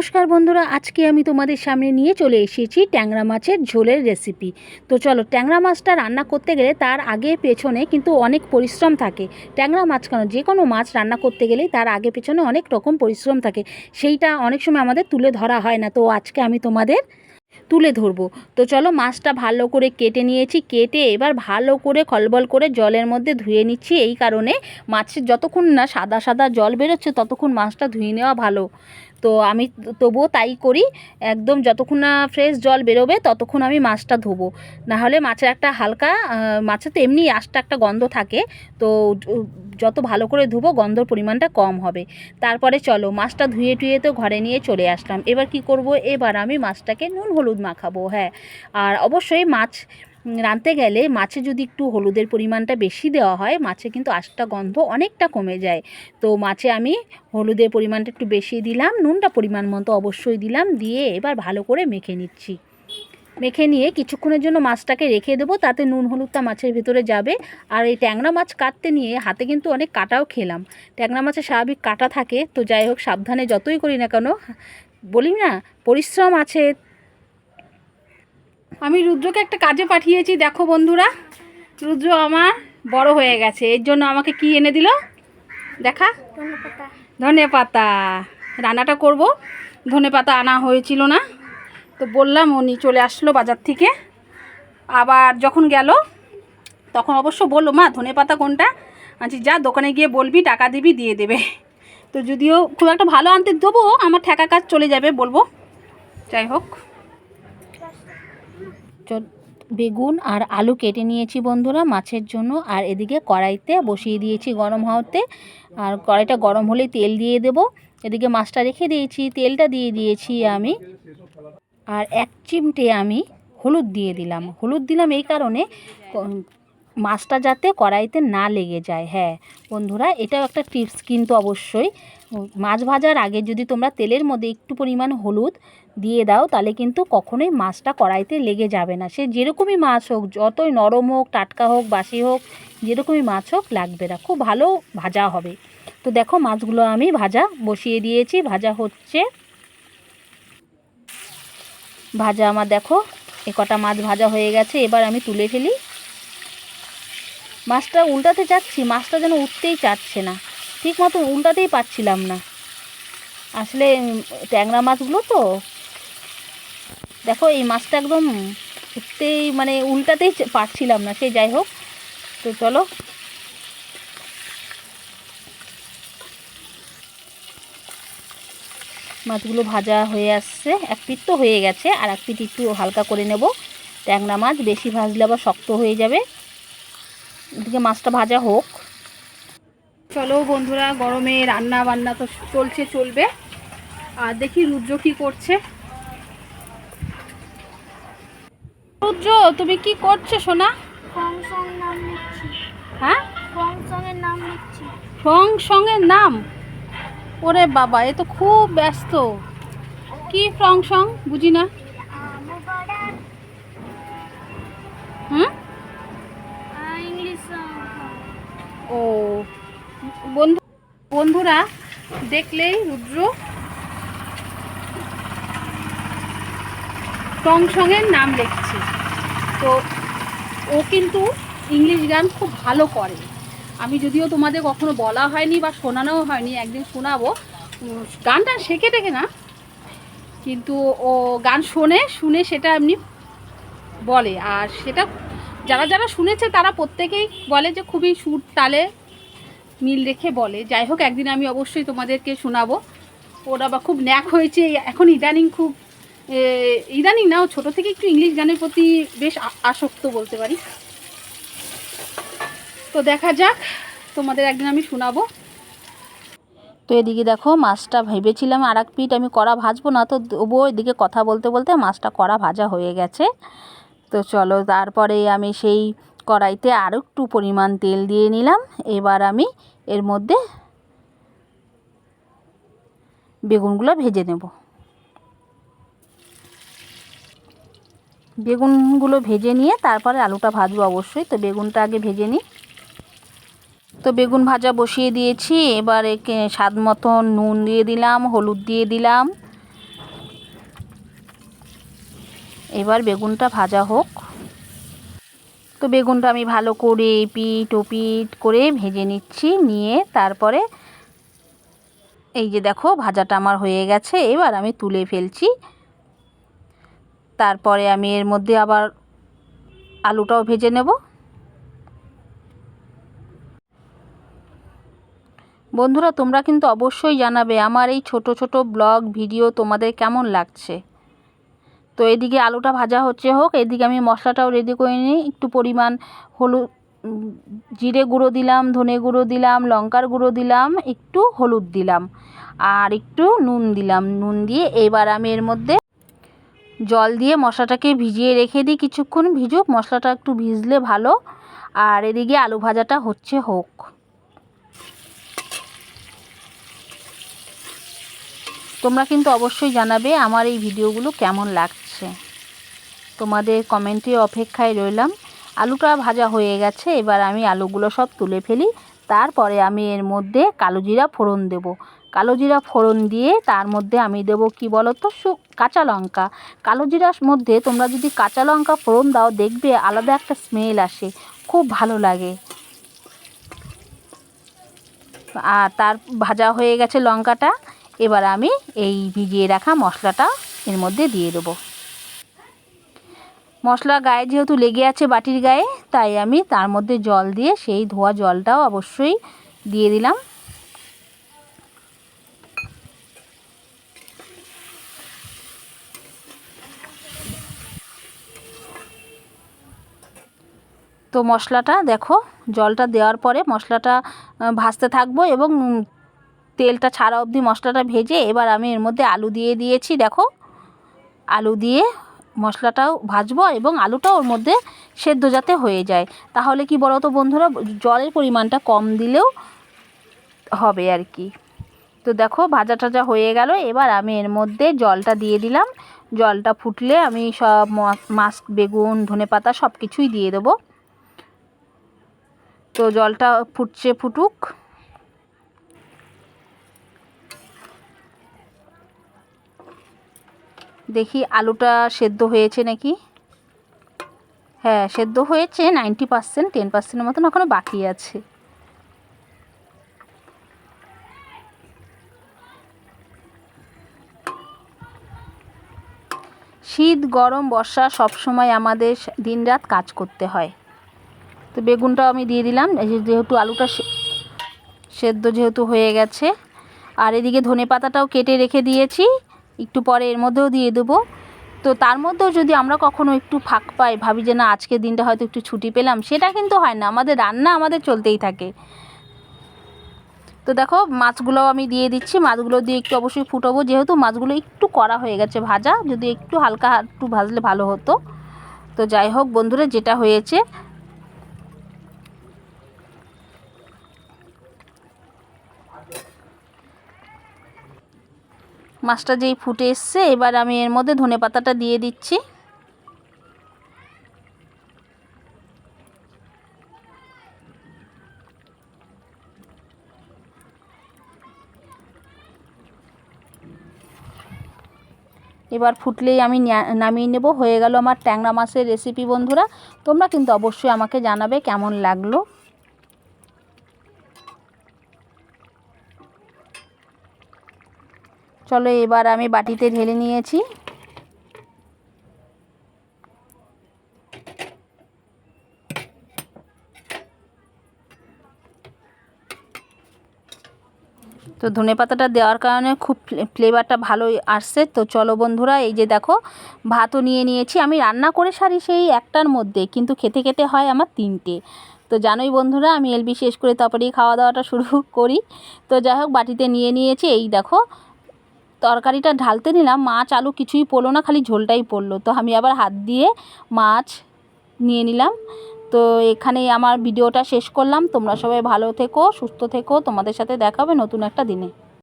নমস্কার বন্ধুরা, আজকে আমি তোমাদের সামনে নিয়ে চলে এসেছি ট্যাংরা মাছের ঝোলের রেসিপি তো চলো, ট্যাংরা মাছটা রান্না করতে গেলে তার আগে পেছনে কিন্তু অনেক পরিশ্রম থাকে। ট্যাংরা মাছ কেন, যে কোনো মাছ রান্না করতে গেলে তার আগে পেছনে অনেক রকম পরিশ্রম থাকে। সেইটা অনেক সময় আমাদের তুলে ধরা হয় না। তো আজকে আমি তোমাদের তুলে ধরবো। তো চলো মাছটা ভালো করে কেটে নিয়েছি, কেটে এবার ভালো করে খলবল করে জলের মধ্যে ধুয়ে নিচ্ছি। এই কারণে মাছের যতক্ষণ না সাদা সাদা জল বেরোচ্ছে, ততক্ষণ মাছটা ধুয়ে নেওয়া ভালো। তো আমি তবুও তাই করি, একদম যতক্ষণ না ফ্রেশ জল বেরোবে, ততক্ষণ আমি মাছটা ধোবো। নাহলে মাছের একটা হালকা মাছের তো এমনি আশটা একটা গন্ধ থাকে, তো যত ভালো করে ধুবো গন্ধর পরিমাণটা কম হবে। তারপরে চলো মাছটা ধুয়ে টুয়ে তো ঘরে নিয়ে চলে আসলাম। এবার কি করব? এবার আমি মাছটাকে নুন, হলুদ মাখাবো হ্যাঁ। আর অবশ্যই মাছ রাঁধতে গেলে মাছে যদি একটু হলুদের পরিমাণটা বেশি দেওয়া হয়, মাছে কিন্তু আশটা গন্ধ অনেকটা কমে যায়। তো মাছে আমি হলুদের পরিমাণটা একটু বেশি দিলাম, নুনটা পরিমাণ মতো অবশ্যই দিলাম, দিয়ে এবার ভালো করে মেখে নিচ্ছি। মেখে নিয়ে কিছুক্ষণের জন্য মাছটাকে রেখে দেবো, তাতে নুন হলুদটা মাছের ভিতরে যাবে। আর এই ট্যাংরা মাছ কাটতে নিয়ে হাতে কিন্তু অনেক কাটাও খেলাম। ট্যাংরা মাছের স্বাভাবিক কাটা থাকে, তো যাই হোক, সাবধানে যতই করি না কেন, বলি না, পরিশ্রম আছে আমি রুদ্রকে একটা কাজে পাঠিয়েছি দেখো বন্ধুরা। রুদ্র আমার বড় হয়ে গেছে এর জন্য আমাকে কি এনে দিল? দেখা। ধনে পাতা রান্নাটা করব। ধনে পাতা আনা হয়েছিল না তো বললাম উনি চলে আসলো বাজার থেকে। আবার যখন গেল তখন অবশ্য বলল মা ধনে পাতা কোনটা? আচ্ছা যা দোকানে গিয়ে বলবি টাকা দিবি দিয়ে দেবে। তো যদিও খুব একটা ভালো আনতে দেবো আমার ঠেকা কাজ চলে যাবে বলব। যাই হোক। বেগুন আর আলু কেটে নিয়েছি বন্ধুরা মাছের জন্য। আর এদিকে কড়াইতে বসিয়ে দিয়েছি গরম হতে আর কড়াইটা গরম হলেই তেল দিয়ে দেব। এদিকে মাছটা রেখে দিয়েছি, তেলটা দিয়ে দিয়েছি আমি। আর এক চিমটে আমি হলুদ দিয়ে দিলাম। হলুদ দিলাম এই কারণে মাছটা যাতে কড়াইতে না লেগে যায়। হ্যাঁ বন্ধুরা এটাও একটা টিপস কিন্তু অবশ্যই। মাছ ভাজার আগে যদি তোমরা তেলের মধ্যে একটু পরিমাণ হলুদ দিয়ে দাও, তাহলে কিন্তু কখনোই মাছটা কড়াইতে লেগে যাবে না। সে যেরকমই মাছ হোক, যতই নরম হোক, টাটকা হোক, বাসি হোক, যেরকমই মাছ হোক, লাগবে না। খুব ভালো ভাজা হবে। তো দেখো, মাছগুলো আমি ভাজা বসিয়ে দিয়েছি। ভাজা হচ্ছে ভাজা আমার দেখো, এ কটা মাছ ভাজা হয়ে গেছে। এবার আমি তুলে ফেলি। মাছটা উল্টাতে চাচ্ছি, মাছটা যেন উঠতেই চাচ্ছে না। ঠিক মতো উল্টাতেই পারছিলাম না। আসলে ট্যাংরা মাছগুলো তো, দেখো এই মাছটা একদম উঠতেই মানে উল্টাতেই পারছিলাম না, সে যাই হোক। তো চলো। মাছগুলো ভাজা হয়ে আসছে, এক পিঠ তো হয়ে গেছে, আর এক পিঠ একটু হালকা করে নেব। ট্যাংরা মাছ বেশি ভাজলে আবার শক্ত হয়ে যাবে। এদিকে মাছটা ভাজা হোক। চলো বন্ধুরা গরমে রান্না বান্না তো চলছে চলবে। আর দেখি রুদ্র কি করছে। রুদ্র তুমি কি করছ সোনা? হ্যাঁ? ফংসং এর নাম সং সঙ্গের নাম? ওরে বাবা এ তো খুব ব্যস্ত। কি ফ্রং সং বুঝি না। বন্ধুরা, দেখলেই রুদ্র টং সঙের নাম লিখছে। তো ও কিন্তু ইংলিশ গান খুব ভালো করে। আমি যদিও তোমাদের কখনো বলা হয়নি বা শোনানোও হয়নি, একদিন শোনাবো। গানটা শেখে টেখে না, কিন্তু ও গান শোনে, শুনে সেটা এমনি বলে। আর সেটা যারা যারা শুনেছে তারা প্রত্যেকেই বলে যে খুবই সুর তালে মিল রেখে বলে। যাই হোক, একদিন আমি অবশ্যই তোমাদেরকে শোনাবো। ওরা বা খুব ন্যাক হয়েছে। এখন ইদানিং খুব ইদানিং না, ও ছোটো থেকে একটু ইংলিশ গানের প্রতি বেশ আসক্ত বলতে পারি। তো দেখা যাক, তোমাদের একদিন আমি শোনাবো। তো এদিকে দেখো, মাছটা ভেবেছিলাম আর এক পিঠ আমি কড়া ভাজবো না, তো তবুও এদিকে কথা বলতে বলতে মাছটা কড়া ভাজা হয়ে গেছে। তো চলো, তারপরে আমি সেই কড়াইতে আরও একটু পরিমাণ তেল দিয়ে নিলাম। এবার আমি এর মধ্যে বেগুনগুলো ভেজে নেব। বেগুনগুলো ভেজে নিয়ে তারপরে আলুটা ভাজবো অবশ্যই। তো বেগুনটা আগে ভেজে নিই। তো বেগুন ভাজা বসিয়ে দিয়েছি। এবার একে স্বাদ মতন নুন দিয়ে দিলাম, হলুদ দিয়ে দিলাম। এবার বেগুনটা ভাজা হোক। তো বেগুনটা আমি ভালো করে পিট ও পিট করে ভেজে নিচ্ছি, নিয়ে তারপরে এই যে দেখো ভাজাটা আমার হয়ে গেছে, এবার আমি তুলে ফেলছি। তারপরে আমি এর মধ্যে আবার আলুটাও ভেজে নেব। বন্ধুরা, তোমরা কিন্তু অবশ্যই জানাবে আমার এই ছোট ছোট ব্লগ ভিডিও তোমাদের কেমন লাগছে। তো এদিকে আলুটা ভাজা হচ্ছে হোক, এদিকে আমি মশলাটাও রেডি করে নিই। একটু পরিমাণ হলুদ জিরে গুঁড়ো দিলাম, ধনে গুঁড়ো দিলাম, লঙ্কার গুঁড়ো দিলাম, একটু হলুদ দিলাম আর একটু নুন দিলাম। নুন দিয়ে এবার আমি এর মধ্যে জল দিয়ে মশলাটাকে ভিজিয়ে রেখে দিই। কিছুক্ষণ ভিজুক, মশলাটা একটু ভিজলে ভালো। আর এদিকে আলু ভাজাটা হচ্ছে হোক। তোমরা কিন্তু অবশ্যই জানাবে আমার এই ভিডিওগুলো কেমন লাগছে। তোমাদের কমেন্টে অপেক্ষায় রইলাম। আলুটা ভাজা হয়ে গেছে, এবার আমি আলুগুলো সব তুলে ফেলি। তারপরে আমি এর মধ্যে কালো জিরা ফোড়ন দেব। কালো জিরা ফোড়ন দিয়ে তার মধ্যে আমি দেব কি বলো তো সু কাঁচা লঙ্কা। কালো জিরার মধ্যে তোমরা যদি কাঁচা লঙ্কা ফোড়ন দাও, দেখবে আলাদা একটা স্মেল আসে। খুব ভালো লাগে। আর তার ভাজা হয়ে গেছে লঙ্কাটা। এবার আমি এই ভিজিয়ে রাখা মশলাটা এর মধ্যে দিয়ে দেবো। মশলা গায়ে যেহেতু লেগে আছে বাটির গায়ে, তাই আমি তার মধ্যে জল দিয়ে সেই ধোয়া জলটাও অবশ্যই দিয়ে দিলাম। তো মশলাটা দেখো, জলটা দেওয়ার পরে মশলাটা ভাজতে থাকব এবং তেলটা ছাড়া অবধি মশলাটা ভেজে এবার আমি এর মধ্যে আলু দিয়ে দিয়েছি, দেখো। আলু দিয়ে মশলাটাও ভাজবো এবং আলুটাও ওর মধ্যে সেদ্ধ যাতে হয়ে যায়। তাহলে কি বলো তো বন্ধুরা, জলের পরিমাণটা কম দিলেও হবে আর কি। তো দেখো, ভাজা টাজা হয়ে গেল। এবার আমি এর মধ্যে জলটা দিয়ে দিলাম। জলটা ফুটলে আমি সব ম- মাছ বেগুন ধনেপাতা সব কিছুই দিয়ে দেবো। তো জলটা ফুটছে, ফুটুক। দেখি আলুটা সেদ্ধ হয়েছে নাকি? হ্যাঁ সেদ্ধ হয়েছে নাইনটি পার্সেন্ট টেন পার্সেন্টের মতন এখনও বাকি আছে। শীত, গরম, বর্ষা সব সময় আমাদের দিনরাত কাজ করতে হয়। তো বেগুনটাও আমি দিয়ে দিলাম যেহেতু আলুটা সেদ্ধ যেহেতু হয়ে গেছে, আর এদিকে ধনে পাতাটাও কেটে রেখে দিয়েছি। একটু পরে এর মধ্যেও দিয়ে দেবো। তো তার মধ্যেও যদি আমরা কখনো একটু ফাঁক পাই, ভাবি যে না, আজকের দিনটা হয়তো একটু ছুটি পেলাম, সেটা কিন্তু হয় না। আমাদের রান্না আমাদের চলতেই থাকে। তো দেখো মাছগুলো আমি দিয়ে দিচ্ছি। মাছগুলো দিয়ে একটু অবশ্যই ফুটাবো, যেহেতু মাছগুলো একটু করা হয়ে গেছে ভাজা। যদি একটু হালকা, একটু ভাজলে ভালো হতো। তো যাই হোক বন্ধুরা, যেটা হয়েছে মাছটা যেই ফুটে এসছে, এবার আমি এর মধ্যে ধনে পাতাটা দিয়ে দিচ্ছি। এবার ফুটলেই আমি নামিয়ে নেব। হয়ে গেল আমার ট্যাংরা মাছের রেসিপি বন্ধুরা। তোমরা কিন্তু অবশ্যই আমাকে জানাবে কেমন লাগল। চলো এবার আমি বাটিতে ঢেলে নিয়েছি। তো ধনে পাতাটা দেওয়ার কারণে খুব ফ্লেভারটা ভালোই আসছে। তো চলো বন্ধুরা, এই যে দেখো, ভাতও নিয়ে নিয়েছি। আমি রান্না করে সারি সেই একটার মধ্যে, কিন্তু খেতে খেতে হয় আমার তিনটে। তো জানোই বন্ধুরা, আমি এলবি শেষ করে তারপরেই খাওয়া দাওয়াটা শুরু করি। তো যাই হোক, বাটিতে নিয়ে নিয়েছি। এই দেখো তরকারিটা ঢালতে নিলাম, মাছ, আলু কিছুই পড়ল না, খালি ঝোলটাই পড়ল। তো আমি আবার হাত দিয়ে মাছ নিয়ে নিলাম। তো এখানেই আমার ভিডিওটা শেষ করলাম। তোমরা সবাই ভালো থেকো, সুস্থ থেকো। তোমাদের সাথে দেখা হবে নতুন একটা দিনে।